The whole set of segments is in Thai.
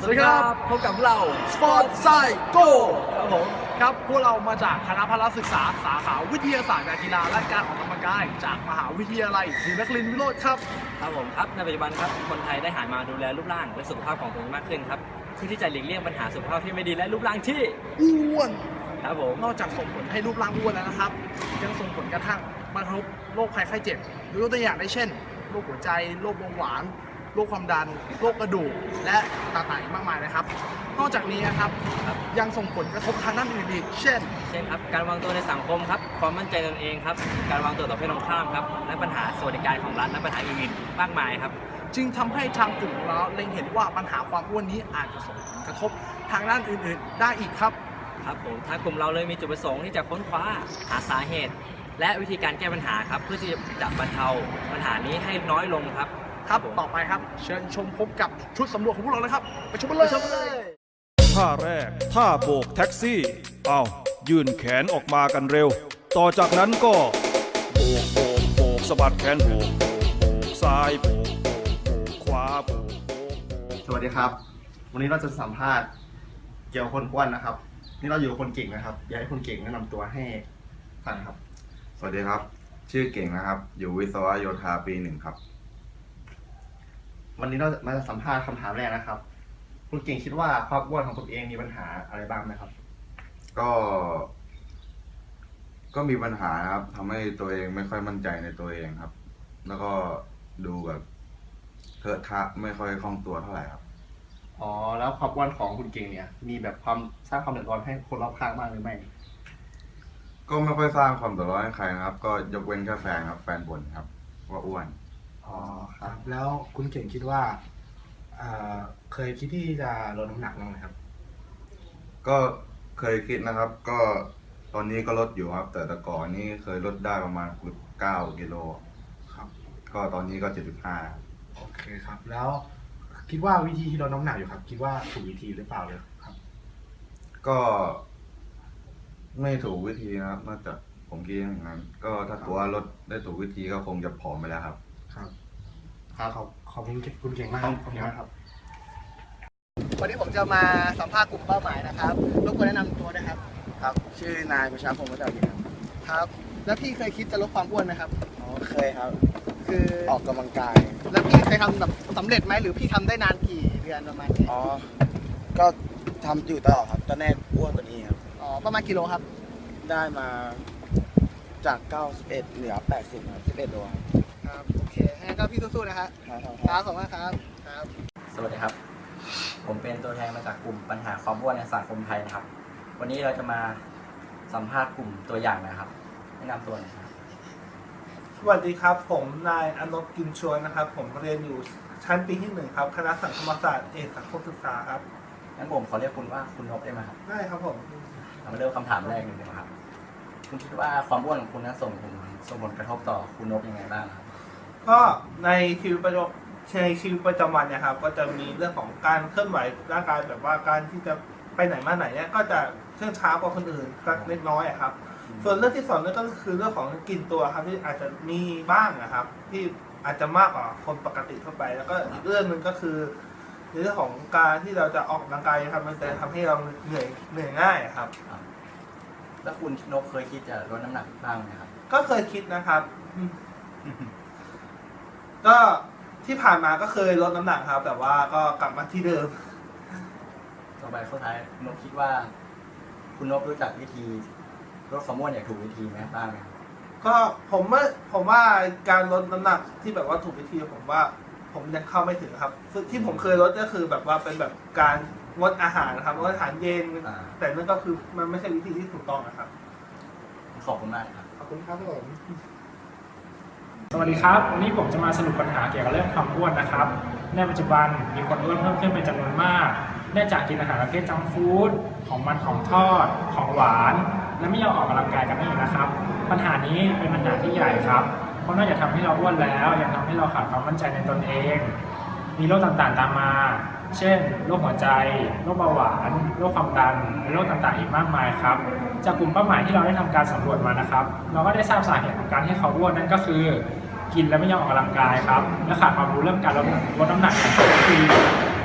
สวัสดีครับ พบกับเราสปอร์ตไซโก้ครับผมครับพวกเรามาจากคณะพละศึกษาสาขาวิทยาศาสตร์การกีฬาและการออกกำลังกาย จากมหาวิทยาลัยศรีนครินทร์วิโรธครับ ครับผมครับในปัจจุบันครับคนไทยได้หันมาดูแลรูปร่างและสุขภาพของตนเองมากขึ้นครับเพื่อที่จะหลีกเลี่ยงปัญหาสุขภาพที่ไม่ดีและรูปร่างที่อ้วนครับผมนอกจากส่งผลให้รูปร่างอ้วนแล้วนะครับ ยังส่งผลกระทั่งมากระทบโรคภัยไข้เจ็บยกตัวอย่างได้เช่นโรคหัวใจโรคเบาหวาน โรคความดันโรคกระดูกและต่างๆอีกมากมายนะครับ นอกจากนี้นะครับยังส่งผลกระทบทางด้านอื่นอีกเช่น เช่นครับการวางตัวในสังคมครับความมั่นใจในตนเองครับการวางตัวต่อเพศตรงข้ามครับและปัญหาสวัสดิการของรัฐและปัญหาอื่นๆมากมายครับจึงทำให้ทางกลุ่มของเราเล็งเห็นว่าปัญหาความอ้วนนี้อาจจะส่งผลกระทบทางด้านอื่นๆ ได้อีกครับครับผมทางกลุ่มเราเลยมีจุดประสงค์ที่จะค้นคว้าหาสาเหตุ และวิธีการแก้ปัญหาครับเพื่อที่จะบรรเทาปัญหานี้ให้น้อยลงครับ ครับต่อไปครับ เชิญชมพบกับชุดสำรวจของพวกเราเลยครับ ไปชมกันเลยท่าแรกท่าโบกแท็กซี่เอายื่นแขนออกมากันเร็ว ต่อจากนั้นก็โบกโบกโบกสะบัดแขนโบกโบกโบกซ้ายโบกโบกโบกขวาโบกโบกโบกสวัสดีครับ วันนี้เราจะสัมภาษณ์เกี่ยวกับคนอ้วนนะครับ นี่เราอยู่กับคนเก่งนะครับอยากให้คนเก่งแนะนำตัวให้ฟังครับ สวัสดีครับ ชื่อเก่งนะครับ อยู่วิศวะโยธาปีหนึ่งครับ วันนี้เราจะมาสัมภาษณ์คำถามแรกนะครับ คุณเก่งคิดว่าความอ้วนของคุณเองมีปัญหาอะไรบ้างไหมครับ ก็ ก็มีปัญหานะครับทำให้ตัวเองไม่ค่อยมั่นใจในตัวเองครับ แล้วก็ดูแบบเทอะทะไม่ค่อยคล่องตัวเท่าไหร่ครับ อ๋อ แล้วความอ้วนของคุณเก่งเนี่ย มีแบบความสร้างความเดือดร้อนให้คนรอบข้างบ้างหรือไม่ ก็ไม่ค่อยสร้างความเดือดร้อนให้ใครนะครับ ก็ยกเว้นแค่แฟนครับ แฟนบ่นครับว่าอ้วน อ๋อคครัรับบแล้วคุณเก่งคิดว่าเอ่อเคยคิดที่จะลดน้ำหนักบ้างไหมครับ ก็เคยคิดนะครับ ก็ตอนนี้ก็ลดอยู่ครับ แต่แต่ก่อนนี้เคยลดได้ประมาณเก้ากิโลครับ ก็ตอนนี้ก็เจ็ดสิบห้าโอเคครับ แล้วคิดว่าวิธีที่ลดน้ำหนักอยู่ครับ คิดว่าถูกวิธีหรือเปล่าเลยครับ ก็ ไม่ถูกวิธีนะครับนอกจากผมคิดอย่างนั้น ก็ถ้าตัวลดได้ถูกวิธีก็คงจะผอมไปแล้วครับ ครับครับขอบขอบคุณคุณเก่งมากขคอรับบคุณครับ วันนี้ผมจะมาสัมภาษณ์กลุ่มเป้าหมายนะครับรบกวนแนะนำตัวด้วยครับ ครับ ชื่อนายประชาพงศ์วัฒนวินครับครับ แล้วพี่เคยคิดจะลดความอ้วนไหมครับ อ๋อเคยครับ คือ ออกกำลังกาย แล้วพี่เคยทำแบบสำเร็จไหมหรือพี่ทำได้นานกี่เดือนประมาณนี้อ๋อ ก็ทำอยู่ตลอดครับ ตอนแรกอ้วนกว่านี้ครับ อ๋อประมาณกิโลครับ ได้มา จาก 91 เหลือ 80ครับ11โลครับครับโอเคงั้นก็พี่สู้ๆนะครับครับ ครับขอบคุณมากครับครับ สวัสดีครับ ผมเป็นตัวแทนมาจากกลุ่มปัญหาความอ้วนในสังคมไทยนะครับ วันนี้เราจะมาสัมภาษณ์กลุ่มตัวอย่างนะครับแนะนำตัวหน่อยครับ สวัสดีครับ ผมนายอนนท์กินชวนนะครับ ผมเรียนอยู่ชั้นปีที่หนึ่งครับ คณะสังคมศาสตร์เอกสังคมศึกษาครับงั้นผมขอเรียกคุณว่าคุณนพได้ไหมครับ ได้ครับผม เรามาเริ่มคำถามแรกเลยดีกว่าครับ คุณคิดว่าความอ้วนของคุณนั้นส่งผลส่งผลกระทบต่อคุณนพยังไงบ้างครับก็ในชีวิตประจำในชีวิตประจำวันเนี่ยครับก็จะมีเรื่องของการเคลื่อนไหวร่างกายแบบว่าการที่จะไปไหนมาไหนเนี่ยก็จะเชื่องช้ากว่าคนอื่นสักเล็กน้อยอะครับ ส่วนเรื่องที่สองนั่นก็คือเรื่องของกลิ่นตัวครับที่อาจจะมีบ้างนะครับ ที่อาจจะมากกว่าคนปกติทั่วไป แล้วก็อีกเรื่องหนึ่งก็คือในเรื่องของการที่เราจะออกกำลังกายครับมันจะทำให้เราเหนื่อยเหนื่อยง่ายอะครับ แล้วคุณนพเคยคิดจะลดน้ำหนักบ้างไหมครับ ก็เคยคิดนะครับ ก็ที่ผ่านมาก็เคยลดน้ำหนักครับ แต่ว่าก็กลับมาที่เดิม ต่อไปข้อท้ายคุณนพคิดว่า คุณนพรู้จักวิธีลดความอ้วนอย่างถูกวิธีไหมบ้างไหมครับก็ผมว่าผมว่าการลดน้ำหนักที่แบบว่าถูกวิธีผมว่า ผมยังเข้าไม่ถึงครับซึ่งที่ผมเคยลดก็คือแบบว่าเป็นแบบการ งดอาหารนะครับงดอาหารเย็น อ่า แต่นั่นก็คือมันไม่ใช่วิธีที่ถูกต้องนะครับ ขอบคุณมากครับ ขอบคุณครับผม สวัสดีครับวันนี้ผมจะมาสรุปปัญหาเกี่ยวกับเรื่องความอ้วนนะครับ ในปัจจุบันมีคนอ้วนเพิ่มขึ้นเป็นจำนวนมากเนื่องจากกินอาหารประเภทจังก์ฟู้ดของมันของทอด ของหวาน และไม่ยอมออกกำลังกายกันนั่นเองนะครับ ปัญหานี้เป็นปัญหาที่ใหญ่ครับ เพราะนอกจากทำให้เราอ้วนแล้วยังทำให้เราขาดความมั่นใจในตนเอง มีโรคต่างๆตามมา เช่น โรคหัวใจ โรคเบาหวาน โรคความดัน และโรคต่างๆ อีกมากมายครับ จากกลุ่มเป้าหมายที่เราได้ทำการสำรวจมานะครับ เราก็ได้ทราบสาเหตุของการที่เขาอ้วนนั่นก็คือ กินและไม่ยอมออกกำลังกายครับ และขาดความรู้เรื่องการลดลดน้ำหนักอย่างถูกวิธี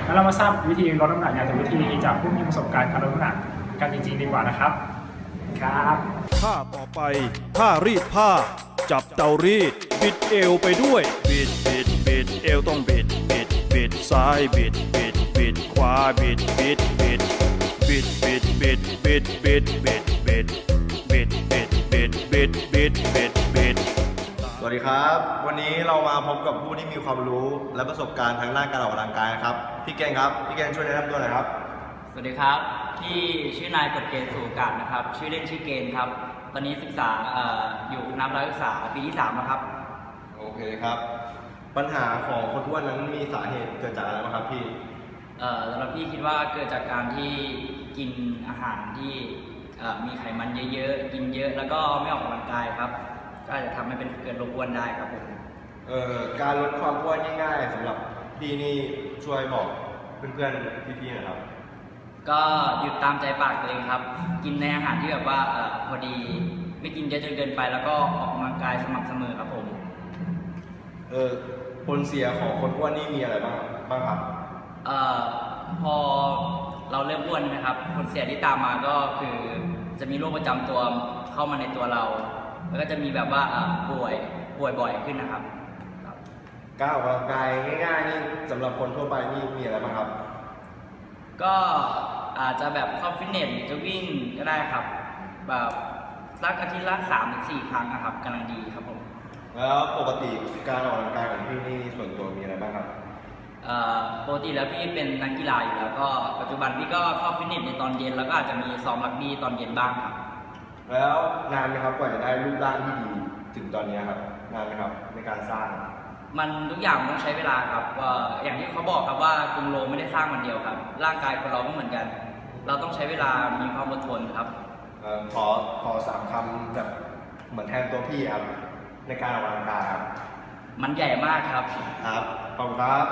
และงั้นเรามาทราบวิธีลดน้ำหนักอย่างถูกวิธีจากผู้มีประสบการณ์การลดน้ำหนักกันจริงๆดีกว่านะครับ ครับท่าต่อไปท่ารีดผ้า จับเตารีดบิดเอวไปด้วยบิดบิดบิดเอวต้องบิดบิดบิดซ้ายบิดบิด ดขวาบิดบิดบิดบิดบิดบิดบิดบิดบิดบิดบิดบิดบิดบิดบิดบิดบิดสวัสดีครับ วันนี้เรามาพบกับผู้ที่มีความรู้และประสบการณ์ทางด้านการออกกำลังกายนะครับพี่เก่งครับพี่เก่งช่วยแนะนำตัวหน่อยครับ สวัสดีครับที่ชื่อนายกฎเกณฑ์สู่โอกาสนะครับ ชื่อเล่นชื่อเกณฑ์ครับ ตอนนี้ศึกษาเอ่ออยู่คณะรัฐศึกษาปีที่3แล้วครับ โอเคครับ ปัญหาของคนอ้วนนั้นมีสาเหตุเกิดจากอะไรบ้างครับพี่เอ่อ สำหรับพี่คิดว่าเกิดจากการที่กินอาหารที่เอ่อมีไขมันเยอะๆ กินเยอะแล้วก็ไม่ออกกำลังกายครับ ก็อาจจะทำให้เป็นเกิดโรคอ้วนได้ครับผมเอ่อการลดความอ้วนง่ายๆสำหรับพี่นี่ช่วยบอกเพื่อนๆพี่ๆหน่อยครับ ก็หยุดตามใจปากตัวเองครับ กินในอาหารที่แบบว่าเอ่อพอดีไม่กินเยอะจนเกินไป แล้วก็ออกกำลังกายสม่ำเสมอครับผม เออผลเสียของคนอ้วนนี่มีอะไรบ้างบ้างครับ เอ่อพอเราเริ่มอ้วนนะครับผลเสียที่ตามมาก็คือจะมีโรคประจำตัวเข้ามาในตัวเรา แล้วก็จะมีแบบว่าเอ่อป่วยป่วยบ่อยขึ้นนะครับครับการออกกำลังกายง่ายๆนี่สำหรับคนทั่วไปนี่มีอะไรบ้างครับ ก็อาจจะแบบเข้าฟิตเนสหรือจะวิ่งก็ได้ครับ แบบสักอาทิตย์ละสามถึงสี่ครั้งนะครับกำลังดีครับผม แล้วปกติการออกกำลังกายของพี่นี่ส่วนตัวมีอะไรบ้างครับเอ่อ ปกติแล้วพี่เป็นนักกีฬาอยู่แล้วก็ปัจจุบันพี่ก็เข้าฟิตเนสในตอนเย็นแล้วก็อาจจะมีซ้อมรักบี้ตอนเย็นบ้างครับ แล้วนานไหมครับกว่าจะได้รูปร่างที่ดีถึงตอนนี้ครับนานไหมครับในการสร้าง มันทุกอย่างมันต้องใช้เวลาครับว่าอย่างที่เขาบอกครับว่ากรุงโรมไม่ได้สร้างวันเดียวครับ ร่างกายคนเราก็เหมือนกัน เราต้องใช้เวลามีความอดทนครับเอ่อขอขอสามคำแบบเหมือนแทนตัวพี่ครับในการออกกำลังกายครับมันใหญ่มากครับ ครับ ขอบคุณครับ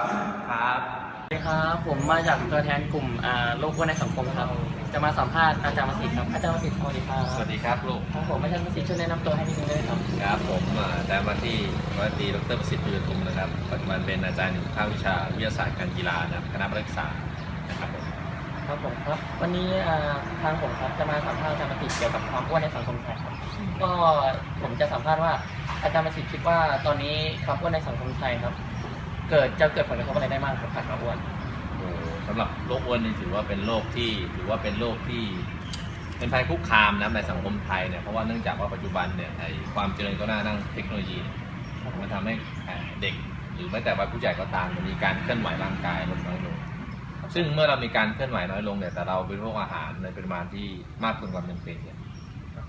ครับสวัสดีครับ ผมมาจากตัวแทนกลุ่มอ่าโลกอ้วนในสังคมครับ จะมาสัมภาษณ์อาจารย์ประสิทธิ์ครับ อาจารย์ประสิทธิ์สวัสดีครับสวัสดีครับลูก ครับผมอาจารย์ประสิทธิ์ช่วยแนะนำตัวให้นิดนึงได้ไหมครับ ครับผมอ่าอาจารย์มาที่ร้อยตรีดรประสิทธิ์ปิยทุมนะครับ ปัจจุบันเป็นอาจารย์อยู่ภาควิชาวิทยาศาสตร์การกีฬานะครับคณะนักศึกษานะครับผมครับผมครับ วันนี้อ่าทางผมครับจะมาสัมภาษณ์อาจารย์ประสิทธิ์เกี่ยวกับความอ้วนในสังคมไทยครับ ก็ผมจะสัมภาษณ์ว่าอาจารย์ประสิทธิ์คิดว่าตอนนี้ความอ้วนในสังคมไทยครับ เกิดจะเกิดผลกระทบอะไรได้บ้างครับจากควาอ้วน โอ้สำหรับโรคอ้วนนี่ถือว่าเป็นโรคที่ถือว่าเป็นโรคที่ เป็นภัยคุกคามนะในสังคมไทยเนี่ยเพราะว่าเนื่องจากว่าปัจจุบันเนี่ยไอ้ความเจริญก้าวหน้าด้านเทคโนโลยีเนี่ยมันทำให้เด็ก หรือแม้แต่วัยผู้ใหญ่ก็ตามมันมีการเคลื่อนไหวร่างกายลดน้อยลงซึ่งเมื่อเรามีการเคลื่อนไหวน้อยลงเนี่ยแต่เราบริโภคอาหารในปริมาณที่มากเกินความจำเป็นเนี่ย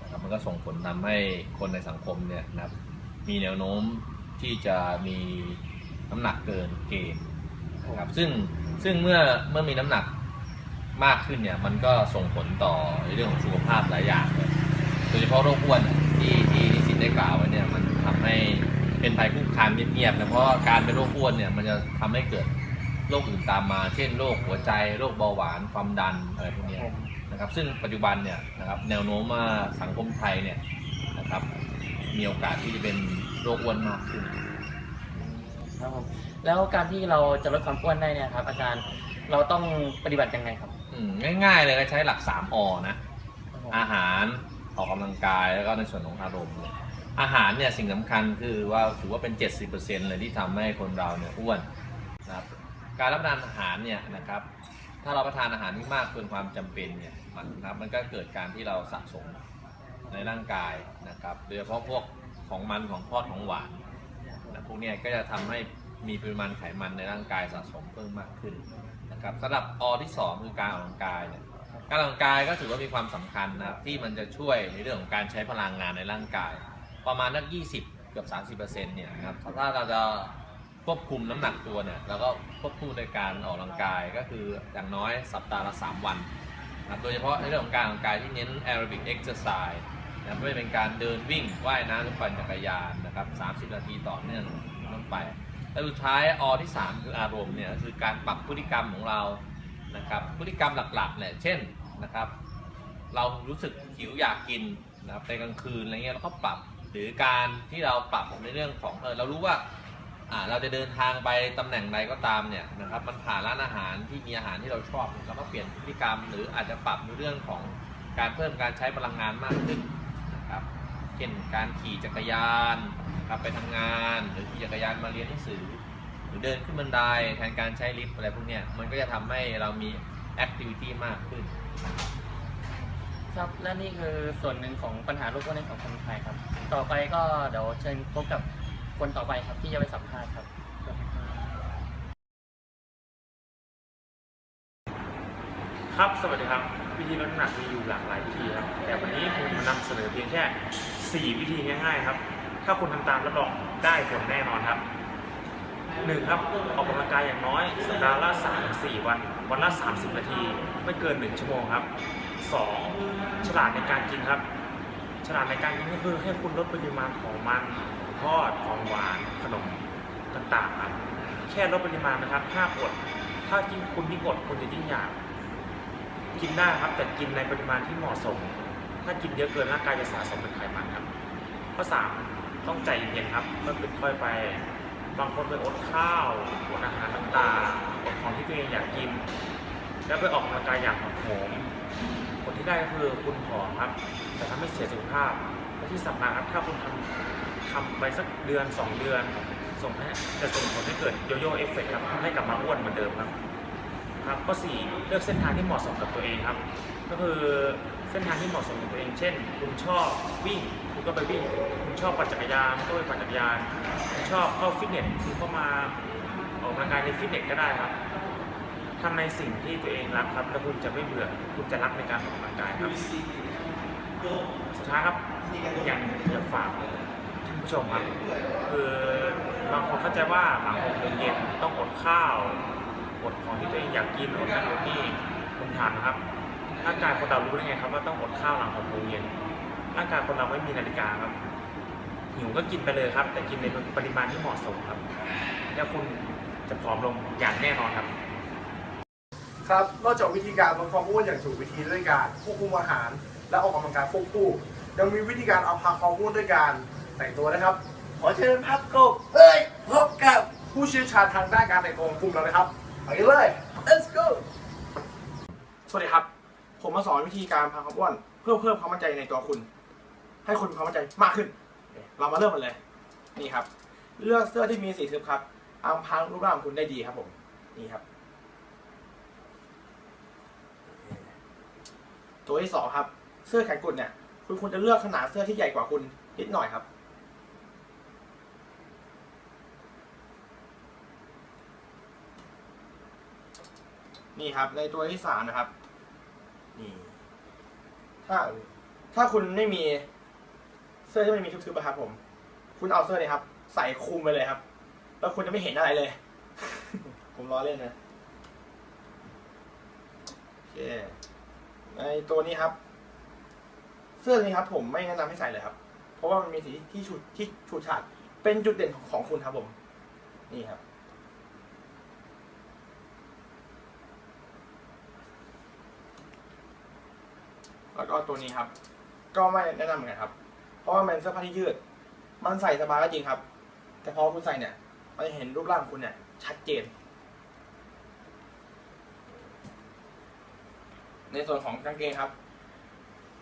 นะครับมันก็ส่งผลทำให้คนในสังคมเนี่ยนะครับมีแนวโน้มที่จะมี น้ำหนักเกินเกณฑ์นะครับซึ่งซึ่งเมื่อเมื่อมีน้ำหนักมากขึ้นเนี่ยมันก็ส่งผลต่อในเรื่องของสุขภาพหลายอย่างเลยโดยเฉพาะโรคอ้วนอะที่ที่นิสิตได้กล่าวไว้เนี่ยมันทำให้เป็นภัยคุกคามเงียบๆนะเพราะว่าการเป็นโรคอ้วนเนี่ยมันจะทำให้เกิดโรคอื่นตามมา เช่นโรคหัวใจโรคเบาหวานความดันอะไรพวกเนี้ยนะครับซึ่งปัจจุบันเนี่ยนะครับแนวโน้มว่าสังคมไทยเนี่ยนะครับมีโอกาสที่จะเป็นโรคอ้วนมากขึ้น ครับผมแล้วการที่เราจะลดความอ้วนได้เนี่ยครับ อาจารย์เราต้องปฏิบัติยังไงครับอืมง่ายๆเลยก็ใช้หลัก3อนะอาหารออกกำลังกายแล้วก็ในส่วนของอารมณ์เนตอาหารเนี่ยสิ่งสำคัญคือว่าถือว่าเป็น 70%เลยที่ทำให้คนเราเนี่ยอ้วนนะครับการรับประทานอาหารเนี่ยนะครับ ถ้าเราประทานอาหารที่มากเกินความจำเป็นเนี่ยมันนะครับมันก็เกิดการที่เราสะสมในร่างกายนะครับ โดยเฉพาะพวกของมันของทอดของหวาน พวกนี้ก็จะทำให้มีปริมาณไขมันในร่างกายสะสมเพิ่มมากขึ้นนะครับสำหรับอที่สองคือการออกกำลังกายเนี่ยการออกกำลังกายก็ถือว่ามีความสำคัญนะครับที่มันจะช่วยในเรื่องของการใช้พลังงานในร่างกาย ประมาณนัก 20 เกือบ 30%เนี่ยนะครับถ้าเราจะควบคุมน้ำหนักตัวเนี่ยแล้วก็ควบคู่ในการออกกำลังกายก็คืออย่างน้อยสัปดาห์ละ 3 วันนะโดยเฉพาะในเรื่องของการออกกำลังกายที่เน้นแอโรบิกเอ็กซ์ไซส์นะไม่ว่าจะเป็นการเดินวิ่งว่ายน้ำหรือปั่นจักรยาน นะครับ 30 นาทีต่อเนื่องต้นไป และสุดท้ายอที่ 3 คืออารมณ์เนี่ยคือการปรับพฤติกรรมของเรานะครับพฤติกรรมหลักๆเนี่ยเช่นนะครับ เรารู้สึกหิวอยากกินนะครับในกลางคืนอะไรเงี้ยเราก็ปรับหรือการที่เราปรับในเรื่องของเออเรารู้ว่าอ่าเราจะเดินทางไปตำแหน่งใดก็ตามเนี่ยนะครับมันผ่านร้านอาหารที่มีอาหารที่เราชอบเราก็เปลี่ยนพฤติกรรม หรืออาจจะปรับในเรื่องของการเพิ่มการใช้พลังงานมากขึ้น เช่นการขี่จักรยานนะครับไปทำงาน หรือขี่จักรยานมาเรียนหนังสือ หรือเดินขึ้นบันไดแทนการใช้ลิฟต์อะไรพวกเนี้ยมันก็จะทำให้เรามีแอคทิวิตี้มากขึ้นครับและนี่คือส่วนหนึ่งของปัญหาโลกอ้วนในสังคมไทยครับ ต่อไปก็เดี๋ยวเชิญพบกับคนต่อไปครับที่จะไปสัมภาษณ์ครับ ครับสวัสดีครับ วิธีลดน้ำหนักมีอยู่หลากหลายวิธีครับ แต่วันนี้ผมมานำเสนอเพียงแค่ 4 วิธีง่ายๆครับ ถ้าคุณทำตามรับรองได้ผลแน่นอนครับ 1. ครับออกกำลังกายอย่างน้อยสัปดาห์ละ3-4 วัน วันละ 30 นาที ไม่เกิน 1 ชั่วโมงครับ 2. ฉลาดในการกินครับ ฉลาดในการกินก็คือให้คุณลดปริมาณของมันทอดของหวานขนมต่างๆครับแค่ลดปริมาณนะครับห้ามอด ถ้ากินคุณยิ่งอดคุณจะยิ่งอยาก กินได้ครับแต่กินในปริมาณที่เหมาะสม ถ้ากินเยอะเกินร่างกายจะสะสมเป็นไขมันครับ ข้อสามต้องใจเย็นครับค่อเป็นค่อยไป บางคนไปอดข้าวอดอาหารต่างๆอดของที่ตัวเองอยากกิน แล้วไปออกกำลังกายอย่างหักโหมผลที่ได้ก็คือคุณผอมครับ แต่ทำให้เสียสุขภาพและที่สำคัญครับถ้าคุณทำทำไปสักเดือน 2 เดือน ส่งให้จะส่งผลให้เกิดโยโย่เอฟเฟกต์ครับทำให้กลับมาอ้วนเหมือนเดิมครับ ครับข้อ4เลือกเส้นทางที่เหมาะสมกับตัวเองครับ ก็คือ เส้นทางที่เหมาะสมกับตัวเอง เช่น คุณชอบวิ่ง คุณก็ไปวิ่ง คุณชอบปั่นจักรยาน ก็ไปปั่นจักรยาน คุณชอบเข้าฟิตเนส คุณก็มาออกกำลังกายในฟิตเนสก็ได้ครับทำในสิ่งที่ตัวเองรักครับ แล้วคุณจะไม่เบื่อ คุณจะรักในการออกกำลังกายครับ สุดท้ายครับ อย่างอยากฝากท่านผู้ชมครับ คือบางคนเข้าใจว่าหลังหกโมงเย็นต้องอดข้าว อดของที่ตัวเองอยากกิน อดนั่นอดนี่ผมถามนะครับ ร่างกายคนเรารู้ได้ไงครับว่าต้องอดข้าวหลังหกโมงเย็นร่างกายคนเราไม่มีนาฬิกาครับหิวก็กินไปเลยครับ แต่กินในปริมาณที่เหมาะสมครับ แล้วคุณจะผอมลงอย่างแน่นอนครับ ครับนอกจากวิธีการลดความอ้วนอย่างถูกวิธีด้วยการควบคุมอาหาร และออกกำลังกายควบคู่ยังมีวิธีการเอาพาความอ้วนด้วยการแต่งตัวนะครับ ขอเชิญพับกบเฮ้ยพบกับผู้เชี่ยวชาญทางด้านการแต่งตัวของกลุ่มเราเลยครับไปกันเลย let's go สวัสดีครับ ผมมาสอนวิธีการพาความอ้วนเพื่อเพิ่มความมั่นใจในตัวคุณ ให้คุณมีความมั่นใจมากขึ้น เรามาเริ่มกันเลย นี่ครับ เลือกเสื้อที่มีสีทึบครับอำพรางรูปร่างคุณได้ดีครับผม นี่ครับ ตัวที่สองครับ เสื้อแขนกุดเนี่ย คุณควรจะเลือกขนาดเสื้อที่ใหญ่กว่าคุณนิดหน่อยครับ นี่ครับ ในตัวที่สามนะครับ ถ้าถ้าคุณไม่มีเสื้อที่ไม่มีทึบๆนะครับผม คุณเอาเสื้อเนี่ยครับ ใส่คลุมไปเลยครับ แล้วคุณจะไม่เห็นอะไรเลย ผมล้อเล่นนะโอเคในตัวนี้ครับ เสื้อนี้ครับ ผมไม่แนะนำให้ใส่เลยครับ เพราะว่ามันมีสีที่ชุดที่ฉูดฉาดเป็นจุดเด่นของคุณครับผม นี่ครับ แล้วก็ตัวนี้ครับ ก็ไม่แนะนำเหมือนกันครับ เพราะว่ามันเป็นเสื้อผ้าที่ยืด มันใส่สบายก็จริงครับ แต่พอคุณใส่เนี่ยมันจะเห็นรูปร่างคุณเนี่ยชัดเจน ในส่วนของกางเกงครับ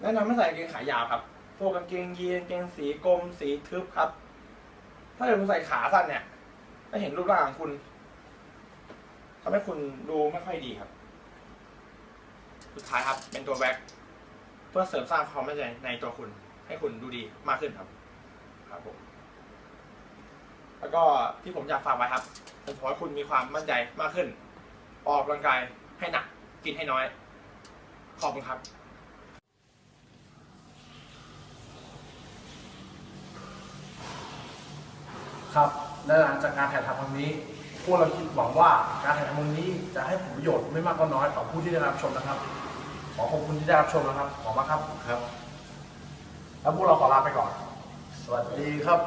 แนะนำให้ใส่กางเกงขายาวครับ พวกกางเกงยีนกางเกงสีกรมสีทึบครับ ถ้าเกิดคุณใส่ขาสั้นเนี่ยจะเห็นรูปร่างของคุณทำให้คุณดูไม่ค่อยดีครับ สุดท้ายครับ เป็นตัวแว็ก เพื่อเสริมสร้างความมั่นใจในตัวคุณ ให้คุณดูดีมากขึ้นครับ ครับผมแล้วก็ที่ผมอยากฝากไว้ครับผมขอให้คุณมีความมั่นใจมากขึ้น ออกกำลังกายให้หนัก กินให้น้อย ขอบคุณครับครับและหลังจากการถ่ายทำครั้งนี้ พวกเราคิดหวังว่าการถ่ายทำครั้งนี้จะให้ผลประโยชน์ไม่มากก็น้อยต่อผู้ที่ได้รับชมนะครับ อขอบคุณที่ได้รับชมนะครับ ขอบคุณมากครับ ครับ แล้วพวกเราขอลาไปก่อน สวัสดีครับ